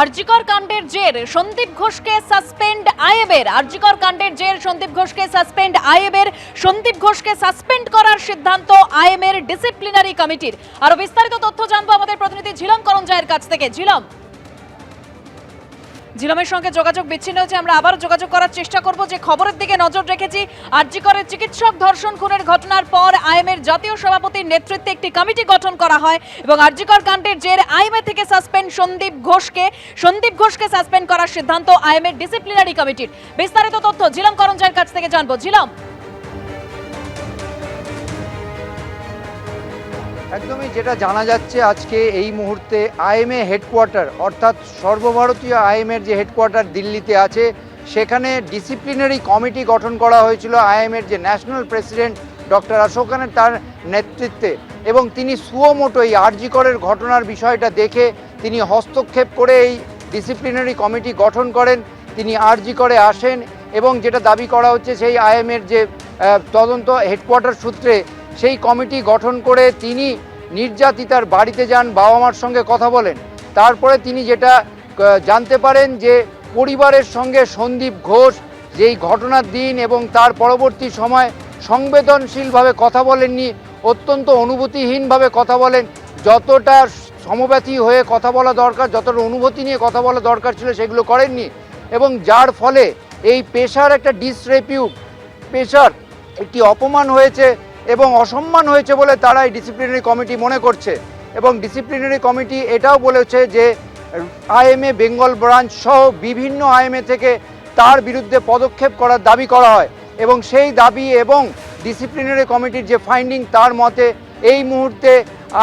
আরজিকর কাণ্ডের জের, সন্দীপ ঘোষকে সাসপেন্ড আয়েবের আরজিকর কাণ্ডের জের, সন্দীপ ঘোষকে সাসপেন্ড আয়েবের সন্দীপ ঘোষকে সাসপেন্ড করার সিদ্ধান্ত আইএমের ডিসিপ্লিনারি কমিটির আরও বিস্তারিত তথ্য জানব আমাদের প্রতিনিধি ঝিলম করঞ্জয়ের কাছ থেকে। ঝিলম। ঝিলমের সঙ্গে যোগাযোগ বিচ্ছিন্ন হয়েছে। আমরা আবার যোগাযোগ করার চেষ্টা করব। যে খবরের দিকে নজর রেখেছি আরজিকরের চিকিৎসক ধর্ষণ খুনের ঘটনার পর আইএমের জাতীয় সভাপতির নেতৃত্বে একটি কমিটি গঠন করা হয় এবং আরজিকর কাণ্ডের জের আইএমএ থেকে সাসপেন্ড সন্দীপ ঘোষকে। সন্দীপ ঘোষকে সাসপেন্ড করার সিদ্ধান্ত আইএমের ডিসিপ্লিনারি কমিটির। বিস্তারিত তথ্য ঝিলম করঞ্জার কাছ থেকে জানব। ঝিলম একদমই যেটা জানা যাচ্ছে আজকে এই মুহূর্তে আইএমএ হেডকোয়ার্টার, অর্থাৎ সর্বভারতীয় আইএমএর যে হেডকোয়ার্টার দিল্লিতে আছে, সেখানে ডিসিপ্লিনারি কমিটি গঠন করা হয়েছিল আইএমএর যে ন্যাশনাল প্রেসিডেন্ট ডক্টর অশোকানের তার নেতৃত্বে এবং তিনি সুয়োমোটো এই আরজিকরের ঘটনার বিষয়টা দেখে তিনি হস্তক্ষেপ করে এই ডিসিপ্লিনারি কমিটি গঠন করেন, তিনি আরজিকরে আসেন এবং যেটা দাবি করা হচ্ছে সেই আইএমের যে তদন্ত হেডকোয়ার্টার সূত্রে সেই কমিটি গঠন করে তিনি নির্যাতিতার বাড়িতে যান বাবা মার সঙ্গে কথা বলেন। তারপরে তিনি যেটা জানতে পারেন যে পরিবারের সঙ্গে সন্দীপ ঘোষ যেই ঘটনার দিন এবং তার পরবর্তী সময় সংবেদনশীলভাবে কথা বলেননি, অত্যন্ত অনুভূতিহীনভাবে কথা বলেন। যতটা সমব্যথী হয়ে কথা বলা দরকার, যতটা অনুভূতি নিয়ে কথা বলা দরকার ছিল সেগুলো করেননি এবং যার ফলে এই পেশার একটা ডিসরেপিউট পেশার একটি অপমান হয়েছে এবং অসম্মান হয়েছে বলে তারা এই ডিসিপ্লিনারি কমিটি মনে করছে। এবং ডিসিপ্লিনারি কমিটি এটাও বলেছে যে আইএমএ বেঙ্গল ব্রাঞ্চ সহ বিভিন্ন আইএমএ থেকে তার বিরুদ্ধে পদক্ষেপ করার দাবি করা হয়। এবং সেই দাবি এবং ডিসিপ্লিনারি কমিটির যে ফাইন্ডিং তার মতে এই মুহূর্তে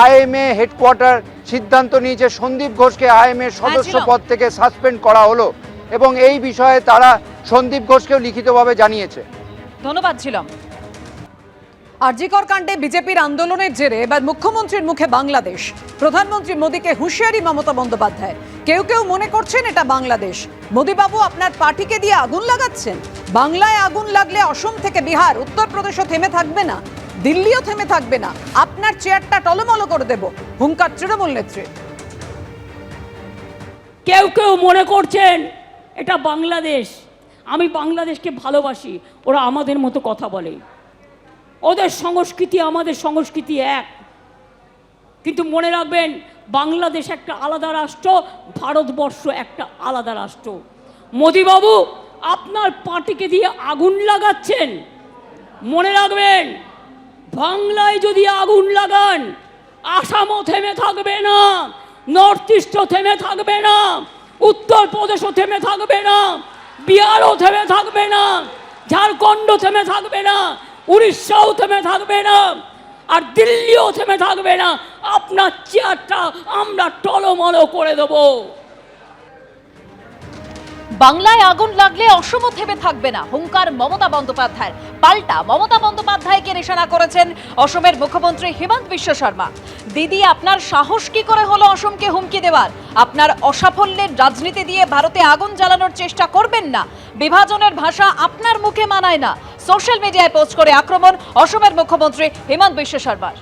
আইএমএ হেডকোয়ার্টার সিদ্ধান্ত নিয়েছে সন্দীপ ঘোষকে আইএমএ সদস্য পদ থেকে সাসপেন্ড করা হলো। এবং এই বিষয়ে তারা সন্দীপ ঘোষকেও লিখিতভাবে জানিয়েছে। ধন্যবাদ ঝিলম আরজিকর কাণ্ডে বিজেপির আন্দোলনের জেরে এবার মুখ্যমন্ত্রীর মুখে বাংলাদেশ। প্রধানমন্ত্রী মোদীকে হুঁশিয়ারি মমতা বন্দ্যোপাধ্যায়। কেউ কেউ মনে করছেন এটা বাংলাদেশ। মোদীবাবু, আপনার পার্টিকে দিয়ে আগুন লাগাচ্ছেন? বাংলায় আগুন লাগলে অসম থেকে বিহার, উত্তরপ্রদেশও থেমে থাকবে না। দিল্লিও থেমে থাকবে না। আপনার চেয়ারটা টলমলো করে দেব। হুঙ্কার তৃণমূল নেত্রী। কেউ কেউ মনে করছেন এটা বাংলাদেশ। আমি বাংলাদেশকে ভালোবাসি। ওরা আমাদের মতো কথা বলে। ওদের সংস্কৃতি আমাদের সংস্কৃতি এক। কিন্তু মনে রাখবেন, বাংলাদেশ একটা আলাদা রাষ্ট্র, ভারতবর্ষ একটা আলাদা রাষ্ট্র। মোদিবাবু, আপনার পার্টিকে দিয়ে আগুন লাগাচ্ছেন। মনে রাখবেন, বাংলায় যদি আগুন লাগান, আসামও থেমে থাকবে না, নর্থ ইস্টও থেমে থাকবে না, উত্তরপ্রদেশও থেমে থাকবে না, বিহারও থেমে থাকবে না ঝাড়খণ্ড থেমে থাকবে না উড়িষ্যাও থেমে থাকবে না, আর দিল্লিও থেমে থাকবে না। আপনার চেয়ারটা আমরা টলমলো করে দেব। বাংলায় আগুন লাগলে অসম থেমে থাকবে না, হুঙ্কার মমতা বন্দ্যোপাধ্যায়ের। পাল্টা মমতা বন্দ্যোপাধ্যায়কে নিশানা করেছেন অসমের মুখ্যমন্ত্রী হিমন্ত বিশ্ব শর্মা। দিদি, আপনার সাহস কি করে হলো অসমকে হুমকি দেওয়ার? আপনার অসাফল্যের রাজনীতি দিয়ে ভারতে আগুন জ্বালানোর চেষ্টা করবেন না। বিভাজনের ভাষা আপনার মুখে মানায় না। সোশ্যাল মিডিয়ায় পোস্ট করে আক্রমণ অসমের মুখ্যমন্ত্রী হিমন্ত বিশ্ব শর্মার।